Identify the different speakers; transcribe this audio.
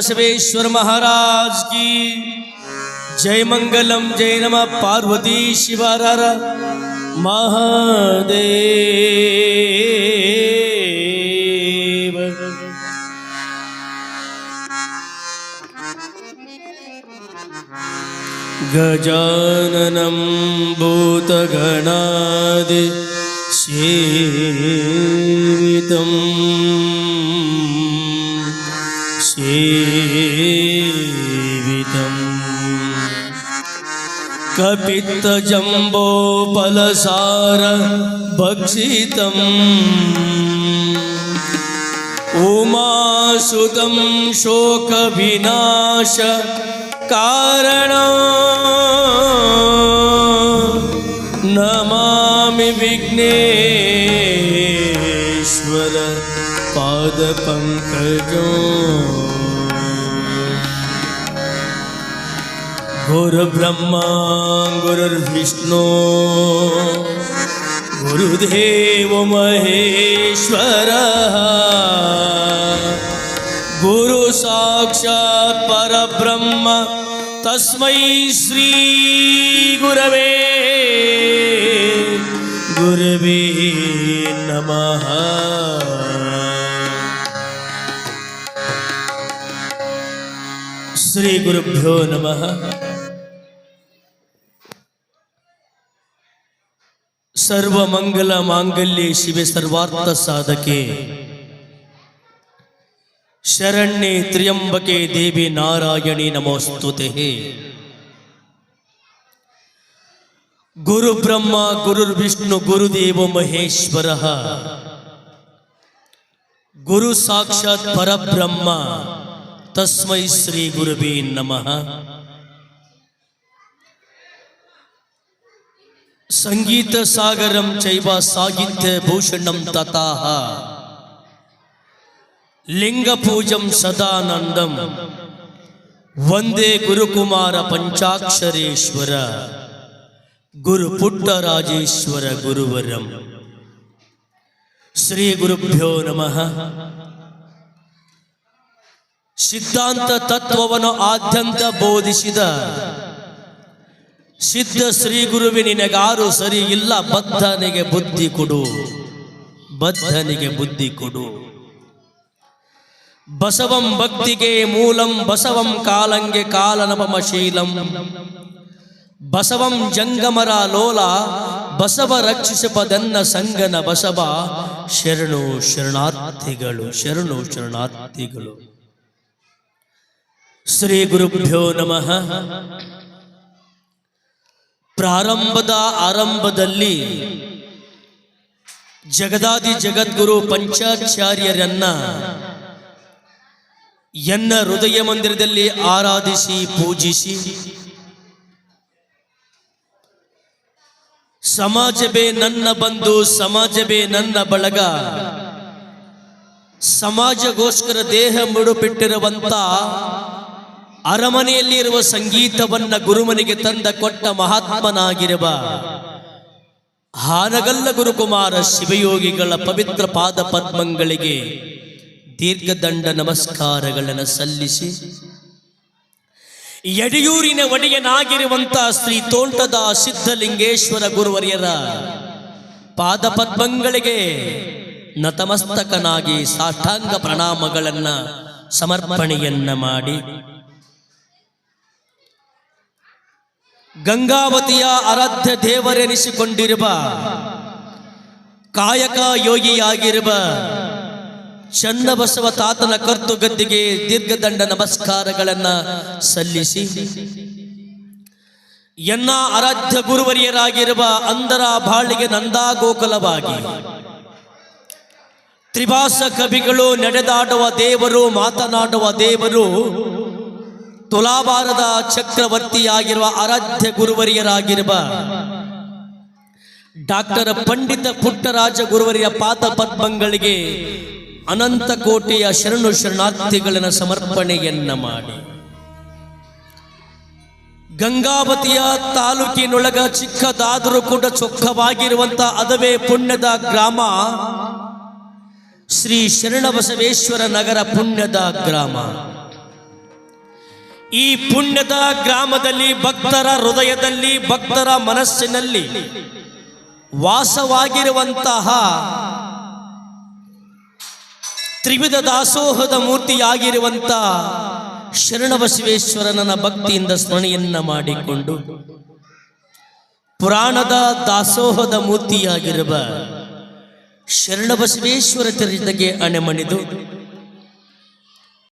Speaker 1: बसवेश्वर महाराज की। जय मंगलम जय नम। पार्वती शिवारार महादेव। गजाननं भूतगणादि सेवितम्। कपित्तजम्बो फलसार भक्षितम्। उमासुतं शोकविनाश कारण। नमामि विघ्नेश्वर पादपङ्कजो। गुरुर्ब्रह्मा गुरुर्विष्णु गुरुदेव महेश्वरः गुरुसाक्षात् परब्रह्म तस्मै श्रीगुरवे गुरवे नमः श्रीगुरुभ्यो नमः ಸರ್ವಮಂಗಲ ಮಾಂಗಲ್ಯ ಶಿವೆ ಸರ್ವಾರ್ಥ ಸಾಧಕೆ. ಶರಣ್ಯೆ ತ್ರಿಯಂಬಕೆ ದೇವಿ ನಾರಾಯಣಿ ನಮೋಸ್ತುತೆ. ಗುರು ಬ್ರಹ್ಮ ಗುರುರ್ವಿಷ್ಣು ಗುರುದೇವ ಮಹೇಶ್ವರ. ಗುರು ಸಾಕ್ಷಾತ್ ಪರಬ್ರಹ್ಮ, ತಸ್ಮೈ ಶ್ರೀ ಗುರುವೇ ನಮಃ. ಸಂಗೀತ ಸಾಗರಂ ಚೈವ ಸಾಹಿತ್ಯ ಭೂಷಣಂ ತಥಾಹ ಲಿಂಗ ಪೂಜಂ ಸದಾನಂದಂ ವಂದೇ ಗುರುಕುಮಾರ ಪಂಚಾಕ್ಷರೇಶ್ವರ ಗುರು ಪುಟ್ಟರಾಜೇಶ್ವರ ಗುರುವರಂ ಶ್ರೀ ಗುರುಭ್ಯೋ ನಮಃ ಸಿದ್ಧಾಂತ ತತ್ವವನ್ನು ಆದ್ಯಂತ ಬೋಧಿಸಿದ ಸಿದ್ಧ ಶ್ರೀ ಗುರುವಿ, ನಿನಗಾರು ಸರಿ ಇಲ್ಲ, ಬದ್ಧನಿಗೆ ಬುದ್ಧಿ ಕೊಡು. ಬದ್ಧನಿಗೆ ಬುದ್ಧಿ ಕೊಡು. ಬಸವಂ ಭಕ್ತಿಗೆ ಮೂಲಂ, ಬಸವಂ ಕಾಲಂಗೆ ಕಾಲನಪಮಶೀಲಂ ಬಸವಂ ಜಂಗಮರ ಲೋಲ, ಬಸವ ರಕ್ಷಿಸಪದನ್ನ ಸಂಗನ ಬಸವ. ಶರಣು ಶರಣಾರ್ಥಿಗಳು ಶರಣು ಶರಣಾರ್ಥಿಗಳು. ಶ್ರೀ ಗುರುಭ್ಯೋ ನಮಃ. ಪ್ರಾರಂಭದ ಆರಂಭದಲ್ಲಿ ಜಗದಾದಿ ಜಗದ್ಗುರು ಪಂಚಾಚಾರ್ಯರನ್ನ ಎನ್ನ ಹೃದಯ ಮಂದಿರದಲ್ಲಿ ಆರಾಧಿಸಿ ಪೂಜಿಸಿ ಸಮಾಜವೇ ನನ್ನ ಬಂಧು, ಸಮಾಜವೇ ನನ್ನ ಬಳಗ. ಸಮಾಜಗೋಸ್ಕರ ದೇಹ ಮುಡುಪಿಟ್ಟಿರುವಂತ ಅರಮನೆಯಲ್ಲಿರುವ ಸಂಗೀತವನ್ನ ಗುರುಮನಿಗೆ ತಂದ ಕೊಟ್ಟ ಮಹಾತ್ಮನಾಗಿರುವ ಹಾನಗಲ್ಲ ಗುರುಕುಮಾರ ಶಿವಯೋಗಿಗಳ ಪವಿತ್ರ ಪಾದ ಪದ್ಮಗಳಿಗೆ ದೀರ್ಘದಂಡ ನಮಸ್ಕಾರಗಳನ್ನು ಸಲ್ಲಿಸಿ ಯಡಿಯೂರಿನ ಒಡೆಯನಾಗಿರುವಂತಹ ಶ್ರೀ ತೋಂಟದ ಸಿದ್ಧಲಿಂಗೇಶ್ವರ ಗುರುವರ್ಯರ ಪಾದ ಪದ್ಮಗಳಿಗೆ ನತಮಸ್ತಕನಾಗಿ ಸಾಷ್ಟಾಂಗ ಪ್ರಣಾಮಗಳನ್ನ ಸಮರ್ಪಣೆಯನ್ನ ಮಾಡಿ ಗಂಗಾವತಿಯ ಆರಾಧ್ಯ ದೇವರೆನಿಸಿಕೊಂಡಿರುವ ಕಾಯಕ ಯೋಗಿಯಾಗಿರುವ ಚನ್ನಬಸವ ತಾತನ ಕರ್ತು ಗದ್ದಿಗೆ ದೀರ್ಘದಂಡ ನಮಸ್ಕಾರಗಳನ್ನ ಸಲ್ಲಿಸಿ, ಎನ್ನ ಆರಾಧ್ಯ ಗುರುವರಿಯರಾಗಿರುವ ಅಂದರ ಬಾಳಿಗೆ ನಂದಾಗೋಕುಲವಾಗಿ ತ್ರಿಭಾಸ ಕವಿಗಳು ನಡೆದಾಡುವ ದೇವರು, ಮಾತನಾಡುವ ದೇವರು ತುಲಾಭಾರದ ಚಕ್ರವರ್ತಿಯಾಗಿರುವ ಆರಾಧ್ಯ ಗುರುವರಿಯರಾಗಿರುವ ಡಾಕ್ಟರ್ ಪಂಡಿತ ಪುಟ್ಟರಾಜ ಗುರುವರಿಯ ಪಾದ ಪದ್ಮಗಳಿಗೆ ಅನಂತ ಕೋಟಿಯ ಶರಣು ಶರಣಾರ್ಥಿಗಳನ್ನು ಸಮರ್ಪಣೆಯನ್ನ ಮಾಡಿ. ಗಂಗಾವತಿಯ ತಾಲೂಕಿನೊಳಗ ಚಿಕ್ಕದಾದರೂ ಕೂಡ ಚೊಕ್ಕವಾಗಿರುವಂತಹ ಅದವೇ ಪುಣ್ಯದ ಗ್ರಾಮ ಶ್ರೀ ಶರಣಬಸವೇಶ್ವರ ನಗರ ಪುಣ್ಯದ ಗ್ರಾಮ. ಈ ಪುಣ್ಯದ ಗ್ರಾಮದಲ್ಲಿ ಭಕ್ತರ ಹೃದಯದಲ್ಲಿ, ಭಕ್ತರ ಮನಸ್ಸಿನಲ್ಲಿ ವಾಸವಾಗಿರುವಂತಹ ತ್ರಿವಿಧ ದಾಸೋಹದ ಮೂರ್ತಿಯಾಗಿರುವಂತ ಶರಣಬಸವೇಶ್ವರನ ಭಕ್ತಿಯಿಂದ ಸ್ಮರಣೆಯನ್ನ ಮಾಡಿಕೊಂಡು ಪುರಾಣದ ದಾಸೋಹದ ಮೂರ್ತಿಯಾಗಿರುವ ಶರಣಬಸವೇಶ್ವರ ಚರಿತೆಗೆ ಅಣೆಮಣಿದು